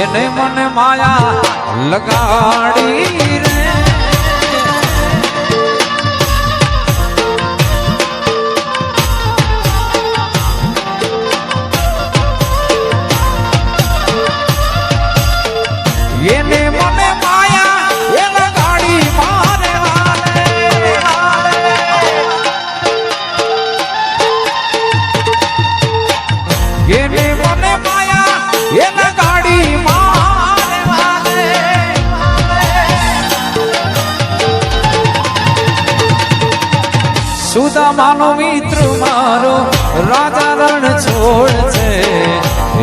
એને મને માયા લગાડી તમારો મિત્ર મારો રાજા રણ છોડ છે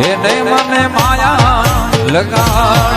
એને મને માયા લગાડ